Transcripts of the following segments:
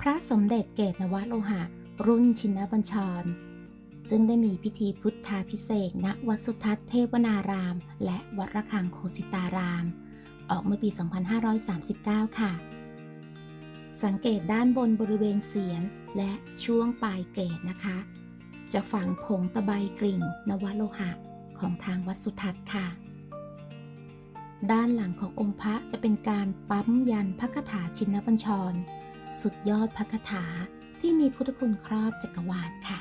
พระสมเด็จเกตนวโลหะ รุ่นชินบัญชร ซึ่งได้มีพิธีพุทธาพิเศษณวัดสุทัศน์เทวนาราม และวัดระฆังโคสิตาราม ออกเมื่อปี 2539 ค่ะ สังเกตด้านบนบริเวณเสียนและช่วงปลายเกตนะคะ จะฝังผงตะไบกริ่ง นวโลหะของทางวัดสุทัศน์ค่ะ ด้านหลังขององค์พระจะเป็นการปั๊มยันพระคาถาชินบัญชร สุดยอดพระคาถาที่มีพุทธคุณครอบจักรวาลค่ะ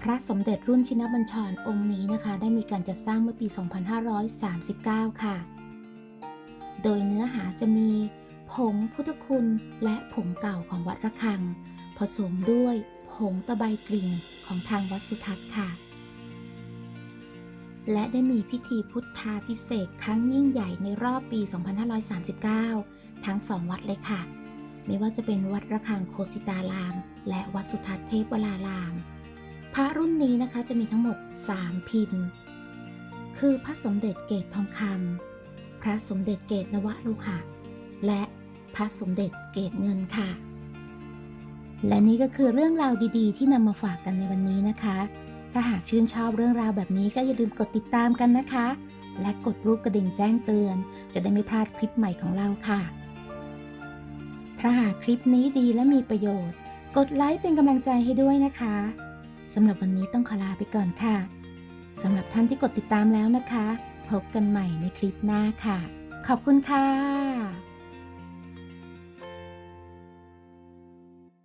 พระสมเด็จรุ่นชินบัญชรองค์นี้นะคะ ได้มีการจัดสร้างเมื่อปี 2539 ค่ะ โดยเนื้อหาจะมีผงพุทธคุณและผงเก่าของวัดระฆัง ผสมด้วยผงตะไบกริ่งของทางวัดสุทัศน์ค่ะ และได้มีพิธีพุทธาพิเศษครั้งยิ่งใหญ่ในรอบปี 2539 ทั้งสองวัดเลยค่ะ ไม่ว่าจะเป็นวัดระฆังโคสิตาราม และวัดสุทัศน์เทพวราราม พระรุ่นนี้นะคะจะมีทั้งหมด 3 พิมพ์ คือพระสมเด็จเกตทองคำพระสมเด็จเกตนวโลหะ และพระสมเด็จเกตเงินค่ะ และนี่ก็คือเรื่องราวดีๆ ที่นำมาฝากกันในวันนี้นะคะ ถ้าหากชื่นชอบเรื่องราวแบบนี้ก็อย่าลืมกดติดตามกันนะคะ และกดรูปกระดิ่งแจ้งเตือน จะได้ไม่พลาดคลิปใหม่ของเราค่ะ ถ้าหากคลิปนี้ดีและมีประโยชน์ กดไลค์เป็นกำลังใจให้ด้วยนะคะสำหรับวันนี้ต้องขอลาไปก่อนค่ะสำหรับท่านที่กดติดตามแล้วนะคะ พบกันใหม่ในคลิปหน้าค่ะ ขอบคุณค่ะ